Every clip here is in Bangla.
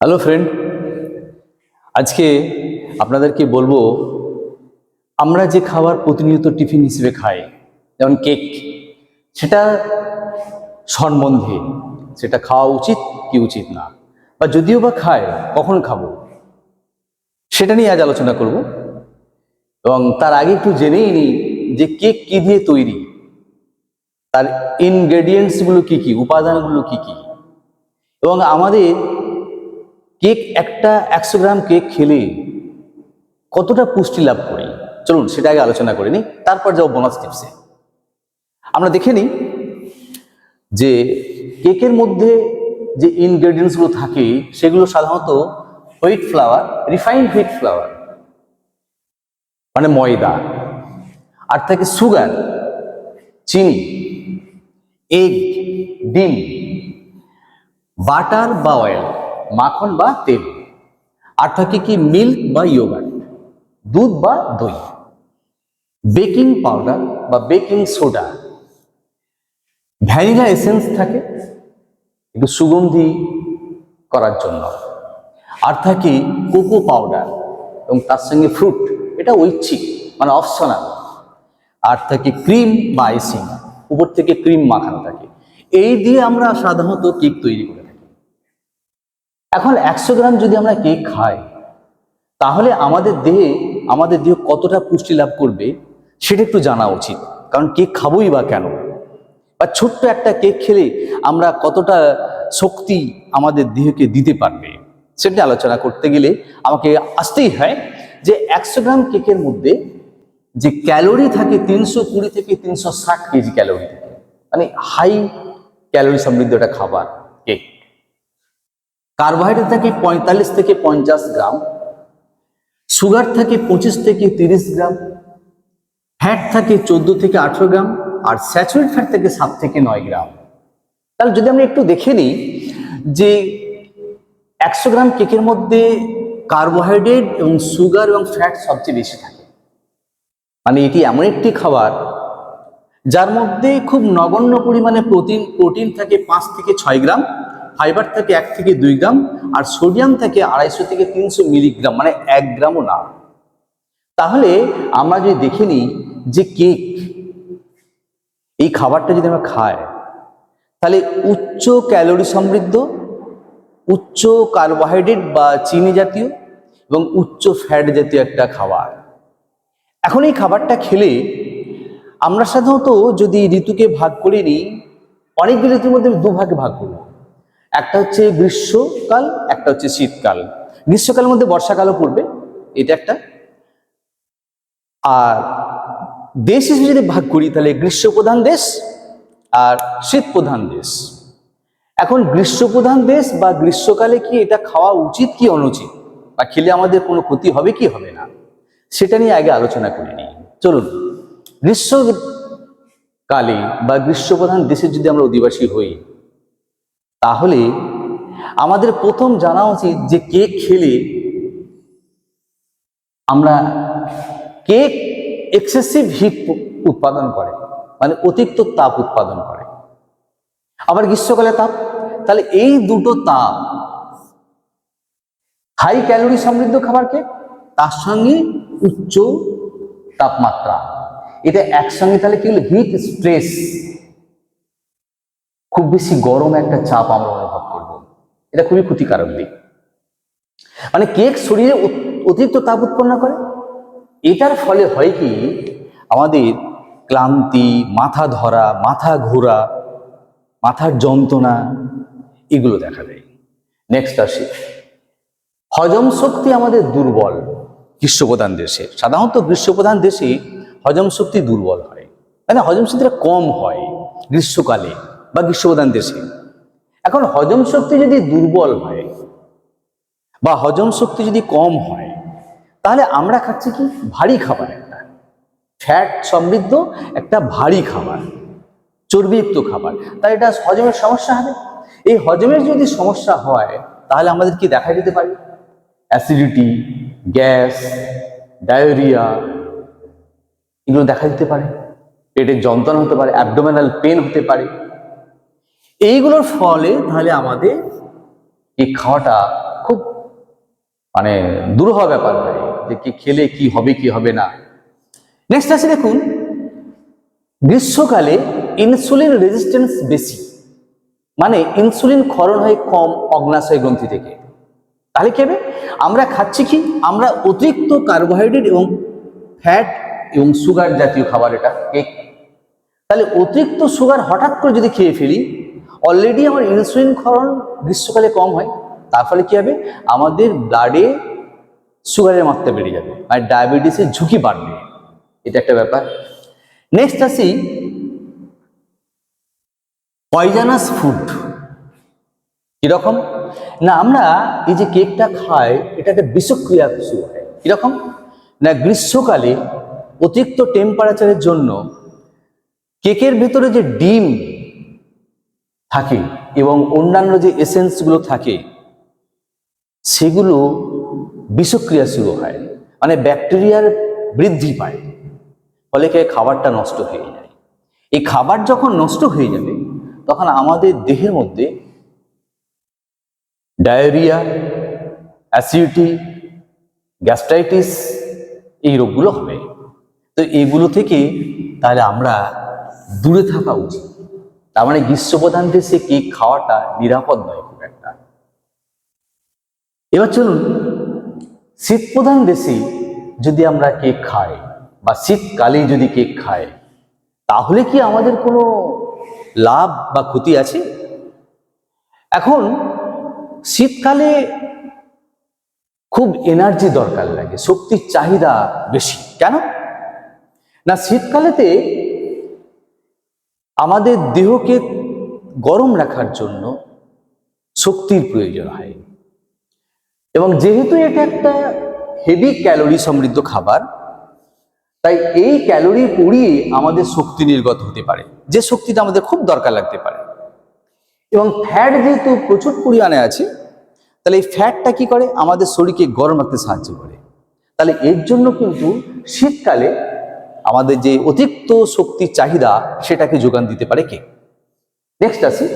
হ্যালো ফ্রেন্ড আজকে আপনাদেরকে বলব, আমরা যে খাবার প্রতিনিয়ত টিফিন হিসেবে খাই, যেমন কেক, সেটা সম্বন্ধে সেটা খাওয়া উচিত কি উচিত না, বা যদিও বা খায়, কখন খাব, সেটা নিয়ে আজ আলোচনা করব। এবং তার আগে একটু জেনেই নিই যে কেক কি দিয়ে তৈরি, তার ইনগ্রেডিয়েন্টসগুলো কি কি, উপাদানগুলো কি কি, এবং আমাদের কেক, একটা একশো গ্রাম কেক খেলে কতটা পুষ্টি লাভ করি? চলুন, সেটা আগে আলোচনা করে নিই, তারপর যাব বোনাস টিপসে আমরা দেখে নিই যে কেকের মধ্যে যে ইনগ্রেডিয়েন্টসগুলো থাকে, সেগুলো সাধারণত wheat flour refined wheat flour মানে ময়দা, আর থাকে সুগার চিনি এগ ডিম বাটার বা অয়েল মাখন বা তেল। আর থাকে কি মিল্ক বা ইয়োগার্ট দুধ বা দই, বেকিং পাউডার বা বেকিং সোডা। ভ্যানিলা এসেন্স থাকে, একটু সুগন্ধি করার জন্য। আর থাকে কোকো পাউডার এবং তার সঙ্গে ফ্রুট, এটা ঐচ্ছিক মানে অপশনাল। আর থাকে ক্রিম বা আইসিং, উপর থেকে ক্রিম মাখানো থাকে। এই দিয়ে আমরা সাধারণত কেক তৈরি করে এখন একশো গ্রাম যদি আমরা কেক খাই, তাহলে আমাদের দেহে, আমাদের দেহ কতটা পুষ্টি লাভ করবে সেটা একটু জানা উচিত। কারণ কেক খাবোই বা কেন? বা ছোট্ট একটা কেক খেলে আমরা কতটা শক্তি আমাদের দেহকে দিতে পারবে? সেটা আলোচনা করতে গেলে আমাকে আসতেই হয় যে একশো গ্রাম কেকের মধ্যে যে ক্যালোরি থাকে তিনশো কুড়ি থেকে তিনশো ষাট কেজি ক্যালোরি থাকে। মানে হাই ক্যালোরি সমৃদ্ধ একটা খাবার, কেক। কার্বোহাইড্রেট থাকে পঁয়তাল্লিশ থেকে পঞ্চাশ গ্রাম, সুগার থাকে পঁচিশ থেকে তিরিশ গ্রাম, ফ্যাট থাকে চোদ্দ থেকে আঠেরো গ্রাম আর স্যাচুরেট ফ্যাট থাকে সাত থেকে নয় গ্রাম। তাহলে যদি আমরা একটু দেখে নিই যে একশো গ্রাম কেকের মধ্যে কার্বোহাইড্রেট এবং সুগার এবং ফ্যাট সবচেয়ে বেশি থাকে। মানে এটি এমন একটি খাবার যার মধ্যে খুব নগণ্য পরিমাণে প্রোটিন প্রোটিন থাকে পাঁচ থেকে ছয় গ্রাম ফাইবার থাকে এক থেকে দুই গ্রাম আর সোডিয়াম থাকে আড়াইশো থেকে তিনশো মিলিগ্রাম মানে এক গ্রামও না। তাহলে আমরা যদি দেখে নিই যে কেক, এই খাবারটা যদি আমরা খাই, তাহলে উচ্চ ক্যালোরি সমৃদ্ধ, উচ্চ কার্বোহাইড্রেট বা চিনি জাতীয় এবং উচ্চ ফ্যাট জাতীয় একটা খাবার। এখন এই খাবারটা খেলে আমরা সাধারণত যদি ঋতুকে ভাগ করে নিই, অনেকগুলো ঋতুর মধ্যে দুভাগে ভাগ করব। একটা হচ্ছে গ্রীষ্মকাল, একটা হচ্ছে শীতকাল। গ্রীষ্মকালের মধ্যে বর্ষাকালও পড়বে, এটা একটা। আর দেশ হিসেবে যদি ভাগ করি, তাহলে গ্রীষ্মপ্রধান দেশ আর শীত প্রধান দেশ। এখন গ্রীষ্মপ্রধান দেশ বা গ্রীষ্মকালে কি এটা খাওয়া উচিত কি অনুচিত? বা খেলে আমাদের কোনো ক্ষতি হবে কি হবে না? সেটা নিয়ে আগে আলোচনা করে নিই। চলুন, গ্রীষ্মকালে বা গ্রীষ্মপ্রধান দেশের যদি আমরা অধিবাসী হই তাহলে আমাদের প্রথম জানা উচিত যে কেক খেলে আমরা কেক এক্সেসিভ হিট উৎপাদন করে মানে অতিরিক্ত তাপ উৎপাদন করে। আবার গ্রীষ্মকালে তাপ, তাহলে এই দুটো তাপ হাই ক্যালোরি সমৃদ্ধ খাবার কেক তার সঙ্গে উচ্চ তাপমাত্রা। এটা একসঙ্গে তাহলে কি হলো? হিট স্ট্রেস বেশি গরম একটা চাপ আমরা অনুভব করব। এটা খুবই ক্ষতিকারক দিক। মানে কেক শরীরে অতিরিক্ত তাপ উৎপন্ন করে। এটার ফলে হয় কি, আমাদের ক্লান্তি, মাথা ধরা, মাথা ঘোরা, মাথার যন্ত্রণা এগুলো দেখা দেয়। নেক্সট আসি। হজম শক্তি আমাদের দুর্বল গ্রীষ্মপ্রধান দেশে। সাধারণত গ্রীষ্মপ্রধান দেশে হজম শক্তি দুর্বল হয়। মানে হজম শক্তিটা কম হয় গ্রীষ্মকালে। বা গ্রীষ্মপ্রধান দেশে। এখন হজম শক্তি যদি দুর্বল হয় বা হজম শক্তি যদি কম হয়, তাহলে আমরা খাচ্ছি কি? ভারী খাবার একটা। ফ্যাট সমৃদ্ধ একটা ভারী খাবার, চর্বিযুক্ত খাবার। তাই এটা হজমের সমস্যা হবে। এই হজমের যদি সমস্যা হয়, তাহলে আমাদের কি দেখা যেতে পারে? অ্যাসিডিটি, গ্যাস, ডায়রিয়া, এগুলো দেখা দিতে পারে। পেটের যন্ত্রণা হতে পারে, অ্যাবডোমেনাল পেন হতে পারে। এইগুলোর ফলে তাহলে আমাদের এই খাওয়াটা খুব মানে দুরূহ ব্যাপার হয় যে কি খেলে কি হবে কি হবে না। নেক্সট আছে দেখুন, গ্রীষ্মকালে ইনসুলিন রেজিস্ট্যান্স বেশি। মানে ইনসুলিন ক্ষরণ হয় কম অগ্নাশয় গ্রন্থি থেকে। তাহলে কি হবে? আমরা খাচ্ছি কি? আমরা অতিরিক্ত কার্বোহাইড্রেট এবং ফ্যাট এবং সুগার জাতীয় খাবার এটা। কেক তাহলে অতিরিক্ত সুগার হঠাৎ করে যদি খেয়ে ফেলি অলরেডি আমার ইনসুলিন ক্ষরণ গ্রীষ্মকালে কম হয়, তার ফলে কি হবে? আমাদের ব্লাডে সুগারের মাত্রা বেড়ে যাবে আর ডায়াবেটিসের ঝুঁকি বাড়বে। এটা একটা ব্যাপার। নেক্সট আসি পয়জানাস ফুড কীরকম? না, আমরা এই যে কেকটা খাই এটা একটা বিষক্রিয়া শুরু হয়। কীরকম? না, গ্রীষ্মকালে অতিরিক্ত টেম্পারেচারের জন্য কেকের ভেতরে যে ডিম থাকে এবং অন্যান্য যে এসেন্সগুলো থাকে, সেগুলো বিষক্রিয়া শুরু হয় মানে ব্যাকটেরিয়ার বৃদ্ধি পায়, ফলে কি? খাবারটা নষ্ট হয়ে যায় এই খাবার যখন নষ্ট হয়ে যাবে, তখন আমাদের দেহের মধ্যে ডায়রিয়া অ্যাসিডিটি গ্যাস্ট্রাইটিস এই রোগগুলো হবে তো এগুলো থেকে তাহলে আমরা দূরে থাকা উচিত তার মানে গ্রীষ্মপ্রধান দেশে কেক খাওয়াটা নিরাপদ নয় খুব একটা। এবার চলুন, শীতপ্রধান দেশে যদি আমরা কেক খাই বা শীতকালে যদি কেক খাই, তাহলে কি আমাদের কোনো লাভ বা ক্ষতি আছে? এখন, শীতকালে খুব এনার্জি দরকার লাগে, শক্তির চাহিদা বেশি, কেন? না, শীতকালেতে আমাদের দেহকে গরম রাখার জন্য শক্তির প্রয়োজন হয়। এবং যেহেতু এটা একটা হেভি ক্যালোরি সমৃদ্ধ খাবার, তাই এই ক্যালোরি পুড়িয়ে আমাদের শক্তি নির্গত হতে পারে। যে শক্তিটা আমাদের খুব দরকার লাগতে পারে। এবং ফ্যাট যেহেতু প্রচুর পরিমাণে আছে, তাহলে এই ফ্যাটটা কি করে? আমাদের শরীরকে গরম রাখতে সাহায্য করে। তাহলে এর জন্য কিন্তু শীতকালে আমাদের যে অতিরিক্ত শক্তির চাহিদা, সেটাকে যোগান দিতে পারে কে? নেক্সট আসি।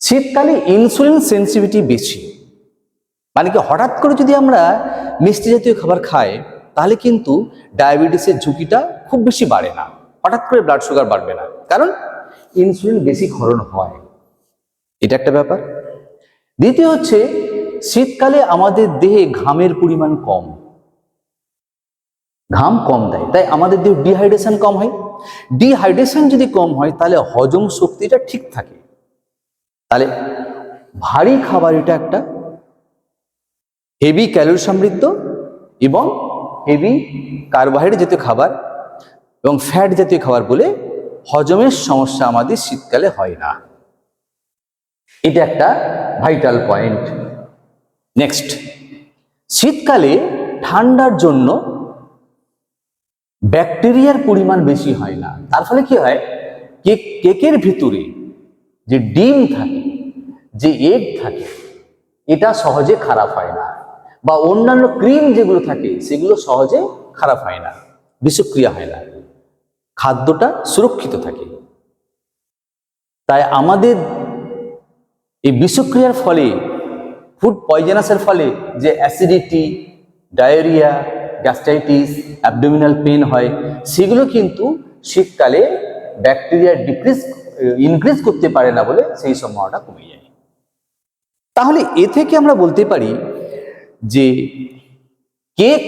শীতকালে ইনসুলিন সেন্সিভিটি বেশি। মানে কি, হঠাৎ করে যদি আমরা মিষ্টি জাতীয় খাবার খাই, তাহলে কিন্তু ডায়াবেটিসের ঝুঁকিটা খুব বেশি বাড়ে না। হঠাৎ করে ব্লাড সুগার বাড়বে না। কারণ ইনসুলিন বেশি ক্ষরণ হয়। এটা একটা ব্যাপার। দ্বিতীয় হচ্ছে, শীতকালে আমাদের দেহে ঘামের পরিমাণ কম। ঘাম কম দেয়। তাই আমাদের দেহ ডিহাইড্রেশন কম হয় ডিহাইড্রেশন যদি কম হয়, তাহলে হজম শক্তিটা ঠিক থাকে। তাহলে ভারী খাবার এটা একটা হেভি ক্যালোরি সমৃদ্ধ এবং হেভি কার্বোহাইড্রেট জাতীয় খাবার এবং ফ্যাট জাতীয় খাবার বলে হজমের সমস্যা আমাদের শীতকালে হয় না। এটা একটা ভাইটাল পয়েন্ট নেক্সট শীতকালে ঠান্ডার জন্য ব্যাকটেরিয়ার পরিমাণ বেশি হয় না। তার ফলে কি হয়? কেক, কেকের ভিতরে যে ডিম থাকে, যে এগ থাকে, এটা সহজে খারাপ হয় না। বা অন্যান্য ক্রিম যেগুলো থাকে, সেগুলো সহজে খারাপ হয় না, বিষক্রিয়া হয় না। খাদ্যটা সুরক্ষিত থাকে। তাই আমাদের এই বিষক্রিয়ার ফলে ফুড পয়জনাসের ফলে যে acidity diarrhoea gastritis abdominal pain হয়, সেগুলো কিন্তু শীতকালে ব্যাকটেরিয়া ডিক্রিজ ইনক্রিজ করতে পারে না বলে সেই সম্ভাবনাটা কমে যায়। তাহলে এ থেকে আমরা বলতে পারি যে কেক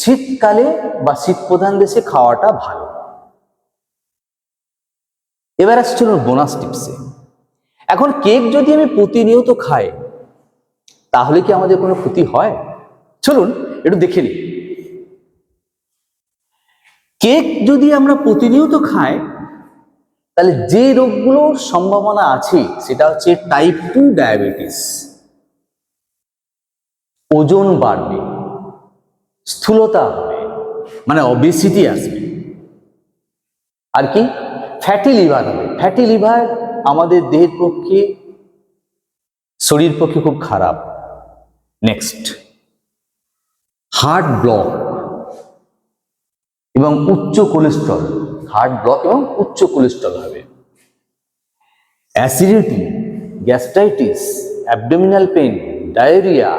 শীতকালে বা শীত প্রধান দেশে খাওয়াটা ভালো। এবার আসছে চলুন বোনাস টিপসে এখন কেক যদি আমি প্রতিনিয়ত খাই, তাহলে কি আমাদের কোনো ক্ষতি হয়? চলুন, একটু দেখে নিই। কেক যদি আমরা প্রতিনিয়ত খাই, তাহলে যে রোগগুলোর সম্ভাবনা আছে, সেটা হচ্ছে টাইপ টু ডায়াবেটিস ওজন বাড়বে, স্থূলতা হবে মানে অবেসিটি আসবে। আর কি? ফ্যাটি লিভার হবে। ফ্যাটি লিভার আমাদের দেহের পক্ষে, শরীর পক্ষে খুব খারাপ। নেক্সট হার্ট ব্লক এবং উচ্চ কোলেস্ট্রল হার্ট ব্লক এবং উচ্চ কোলেস্ট্রল হবে। Acidity gastritis abdominal pain diarrhoea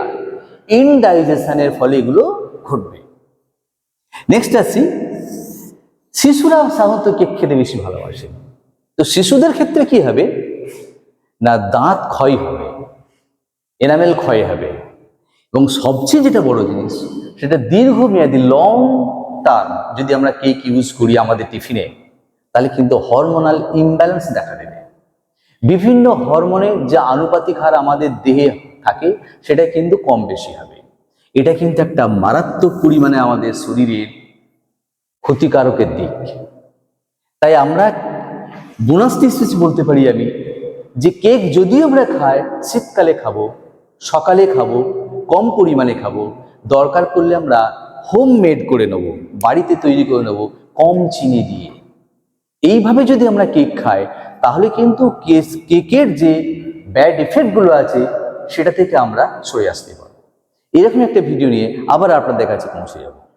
ইনডাইজেশনের ফলে এগুলো ঘটবে। নেক্সট আসি, শিশুরা সাধারণত কেক খেতে বেশি ভালোবাসে। তো শিশুদের ক্ষেত্রে কি হবে? না, দাঁত ক্ষয় হবে এনামেল ক্ষয় হবে। এবং সবচেয়ে যেটা বড় জিনিস, সেটা দীর্ঘমেয়াদী লং টার্ম যদি আমরা কেক ইউজ করি আমাদের টিফিনে, তাহলে কিন্তু হরমোনাল ইমব্যালেন্স দেখা দেবে। বিভিন্ন হরমোনের যে আনুপাতিক হার আমাদের দেহে থাকে, সেটা কিন্তু কম বেশি হবে। এটা কিন্তু একটা মারাত্মক পরিমাণে আমাদের শরীরের ক্ষতিকারকের দিক। তাই আমরা বোনাস বলতে পারি আমি, যে কেক যদিও আমরা খাই, শীতকালে খাব, সকালে খাব, কম পরিমাণে খাব, দরকার পড়লে আমরা হোম মেড করে নেব, বাড়িতে তৈরি করে নেব কম চিনি দিয়ে। এইভাবে যদি আমরা কেক খাই, তাহলে কিন্তু কেকের যে ব্যাড ইফেক্টগুলো আছে, সেটা থেকে আমরা সরে আসতে পারব। এরকম একটা ভিডিও নিয়ে আবার আপনাদের কাছে পৌঁছে যাব।